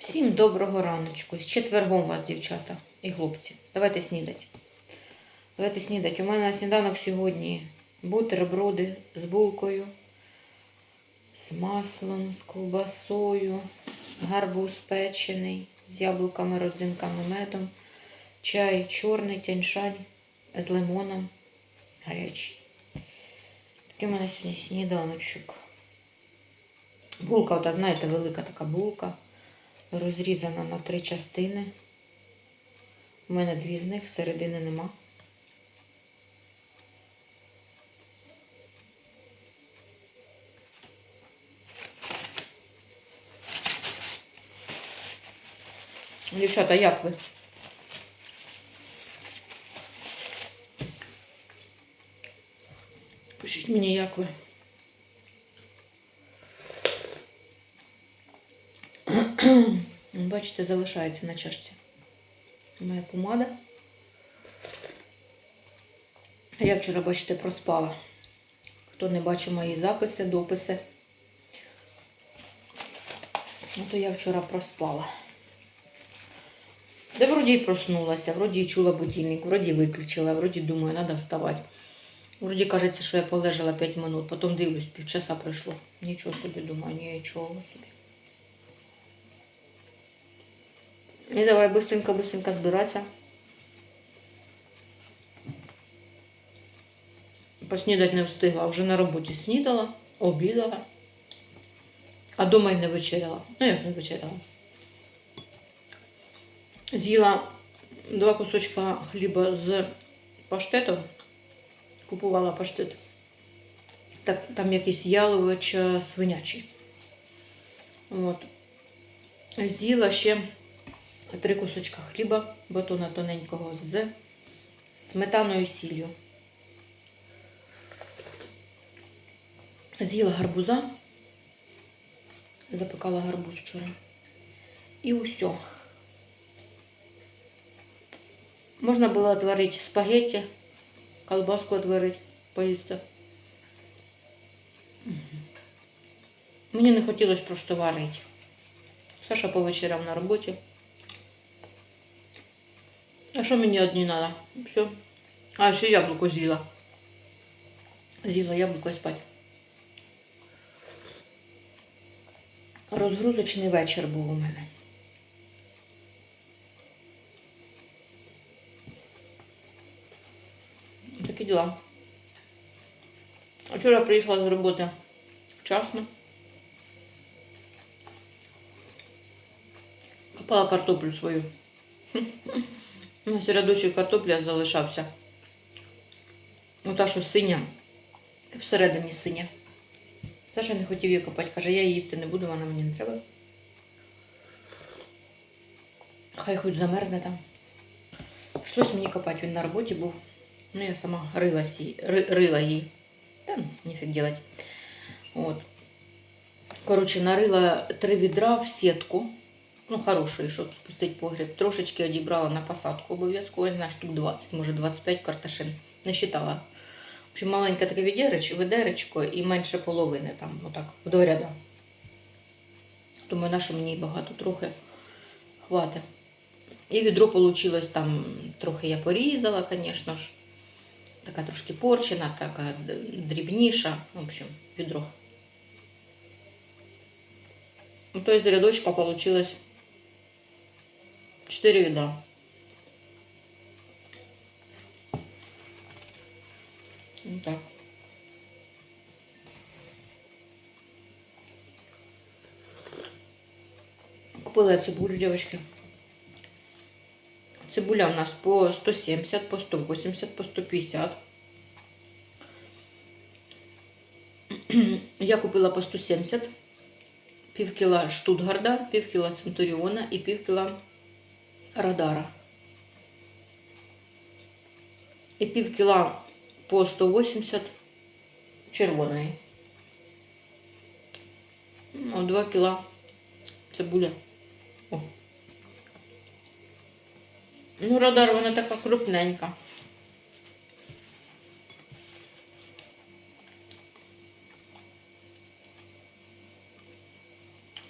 Всім доброго раночку. З четвергом вас, дівчата і хлопці. Давайте снідать. Давайте снідать. У мене на сніданок сьогодні бутерброди з булкою, з маслом, з ковбасою, гарбуз печений, з яблуками, родзинками, медом, чай чорний, тяньшань з лимоном гарячий. Такий у мене сьогодні сніданочок. Булка, ота, знаєте, велика така булка розрізана на три частини. У мене дві з них, середини нема. Дівчата, як ви? Пишіть мені, як ви. Бачите, залишається на чашці. Моя помада. А Я вчора, бачите, проспала. Хто не бачив мої записи, дописи, ну то я вчора проспала. Де вроді і проснулася, вроді і чула будильник, вроді виключила, вроді думаю, треба вставати. Вроді кажеться, що я полежала 5 минут, потім дивлюсь, півчаса пройшло. Нічого собі думаю, нічого собі. І давай быстренько-быстренько збиратися. Поснідати не встигла, вже на роботі снідала, обідала, а дома й не вечеряла. Ну, як не вечеряла. З'їла два кусочка хліба з паштетом. Купувала паштет. Так, там якийсь ялович е, свинячий. От. З'їла ще три кусочка хліба, батона тоненького з сметаною сіллю. З'їла гарбуза, запекала гарбуз вчора. І усе. Можна було отварити спагетті, колбаску отварити, поїсти. Мені не хотілося просто варити. Саша по вечорам на роботі. А що мені одні треба? Все. А, ще яблуко з'їла. З'їла яблуко спать. Розгрузочний вечір був у мене. Такі діла. Вчора приїхала з роботи вчасно. Копала картоплю свою. Нас рядочок картопля залишався. Ну, та, що синя, всередині синя. Саша не хотів її копати, каже, я її їсти не буду, вона мені не треба. Хай хоч замерзне там. Прийшлось мені копати, він на роботі був. Ну, я сама рилась ри- рила їй. Та ну, ніфіг делать. От. Коротше, нарила три відра в сітку. Ну, хороший, щоб спустити погріб. Трошечки одібрала на посадку обов'язково, не знаю, штук 20, може 25 карташин. Не считала. В общем, маленьке таке відеречко, ведеречко і менше половини там, отак, два ряда. Думаю, на що мені багато, трохи хватить. І відро вийшло там, трохи я порізала, звісно ж. Така трошки порчена, така дрібніша. В общем, відро. Ну, то есть рядочка получилось 4 відра. Ну так. Купила я цибулю, девочки. Цибуля у нас по 170, по 180, по 150. Я купила по 170. Пів кіла штутгарда, пів кіла центуріона і пів кіла радара. І пів кіла по 180 червоної. Ну, 2 кіла цибуля. О. Ну, радар, вона така крупненька.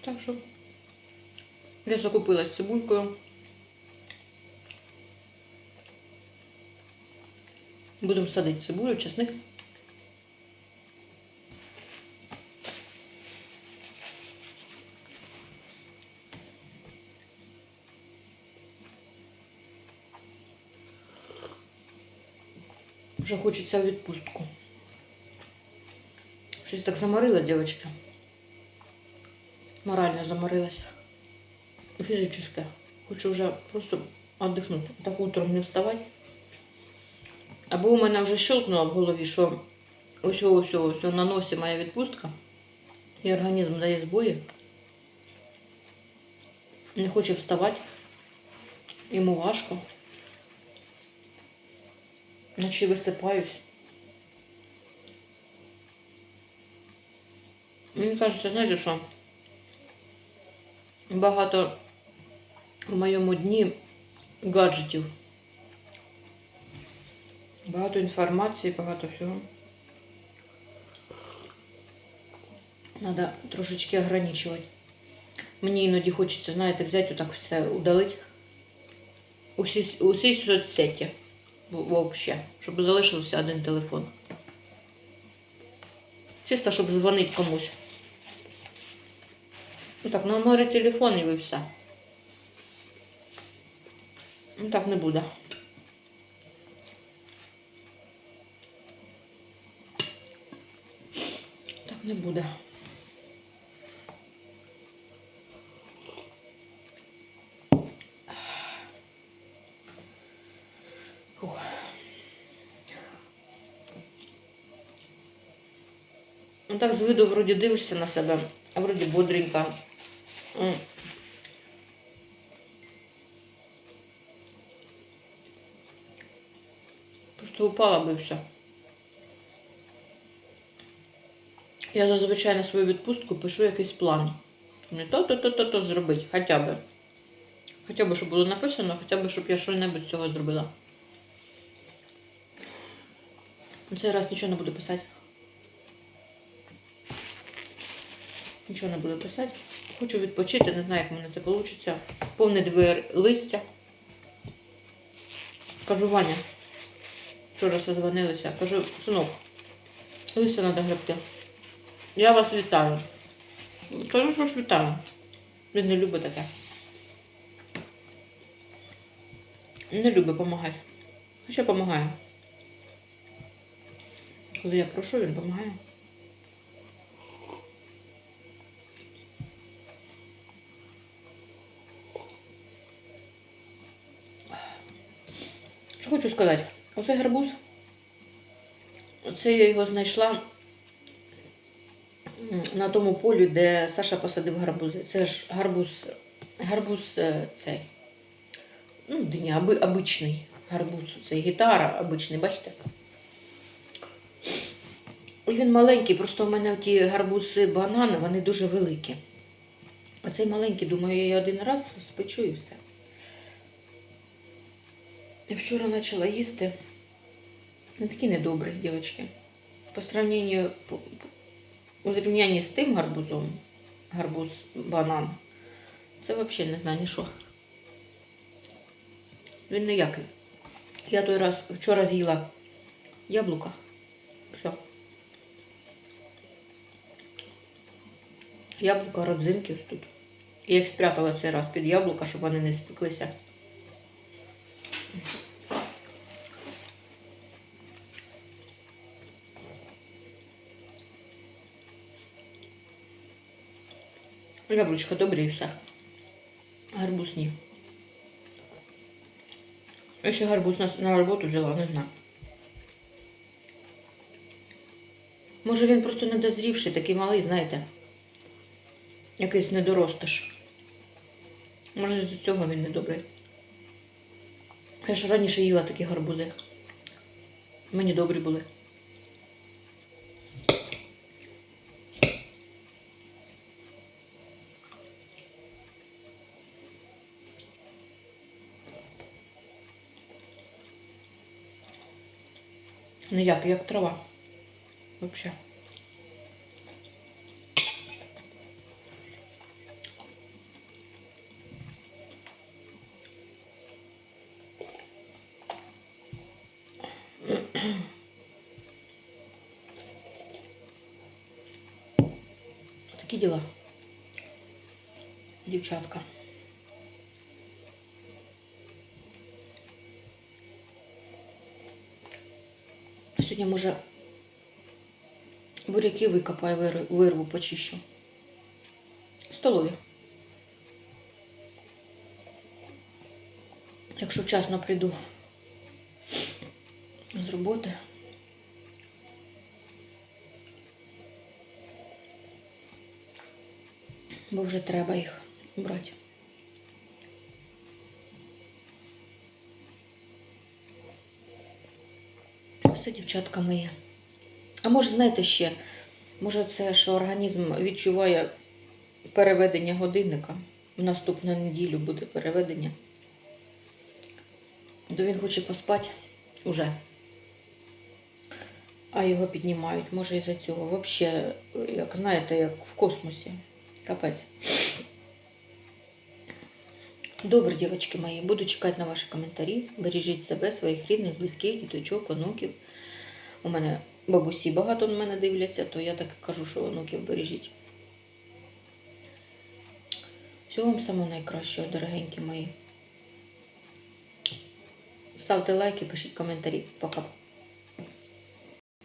Так що Я закупилась цибулькою. Будемо садити цибулю, чесник. Вже хочеться відпустку. Щось так заморила, дівчатка. Морально заморилася. Фізично. Хочу вже просто віддихнути. Так утром не вставати. Або у мене вже щелкнуло в голові, що ось ось ось на носі моя відпустка. І організм дає збої. Не хоче вставати. Йому важко. Наче висипаюсь. Мені кажеться, знаєте що? Багато в моєму дні гаджетів. Багато інформації, багато всього. Надо трошечки ограничувати. Мені іноді хочеться, знаєте, взяти отак все удалити. Усі, усі соцсеті. Вообще. Щоб залишився один телефон. Чисто, щоб дзвонити комусь. Ну так, номери телефонів і все. Ну так не буде. Так не буде. Фух. Ну так з виду вроді дивишся на себе, а вроді бодренька. Просто упала би все. Я зазвичай на свою відпустку пишу якийсь план. Не то, то, то, то, то зробити, хоча б. Хоча б, щоб було написано, хоча б, щоб я щось з цього зробила. Цей раз нічого не буду писати. Нічого не буду писати. Хочу відпочити, не знаю, як мене це вийде. Повне двір листя. Кажу, Ваня. Вчора созвонилися. Кажу, синок, листя треба гребти. Я вас вітаю. Кажу, що ж вітаю. Він не любить таке. Не любить допомагати. Хоча допомагає. Коли я прошу, він допомагає. Що хочу сказати? Оцей гарбуз. Це я його знайшла на тому полі, де Саша посадив гарбузи. Це ж гарбуз, гарбуз е, цей. Ну, диня, аби, обичний гарбуз. Це гітара обичний, бачите? І він маленький, просто у мене ті гарбузи банани, вони дуже великі. А цей маленький, думаю, я її один раз спечу і все. Я вчора почала їсти. Він такий недобрий, дівчатки. По по- у зрівнянні з тим гарбузом, гарбуз банан, це взагалі не знаю ні що. Він ніякий. Я той раз вчора з'їла яблука. Все. Яблука, родзинки ось тут. Я їх спрятала цей раз під яблука, щоб вони не спеклися. Яблучко добрі все. Гарбуз ні. Я ще гарбуз на, на роботу взяла, не знаю. Може він просто недозрівший, такий малий, знаєте. Якийсь недоростиш. Може з цього він не добрий. Я ж раніше їла такі гарбузи. Мені добрі були. Ну як, як трава. вообще. Такие дела, дівчатка. Сьогодні, може, буряки викопаю, вирву, почищу. Столові. Якщо вчасно прийду з роботи. Бо вже треба їх брати. Все, дівчатка мої. А може, знаєте ще, може це, що організм відчуває переведення годинника. В наступну неділю буде переведення. То він хоче поспати уже. А його піднімають. Може із-за цього. Взагалі, як знаєте, як в космосі. Капець. Добре, дівчатки мої, буду чекати на ваші коментарі. Бережіть себе, своїх рідних, близьких, діточок, онуків. У мене бабусі багато на мене дивляться, то я так і кажу, що онуків бережіть. Всього вам самого найкращого, дорогенькі мої. Ставте лайки, пишіть коментарі. Пока.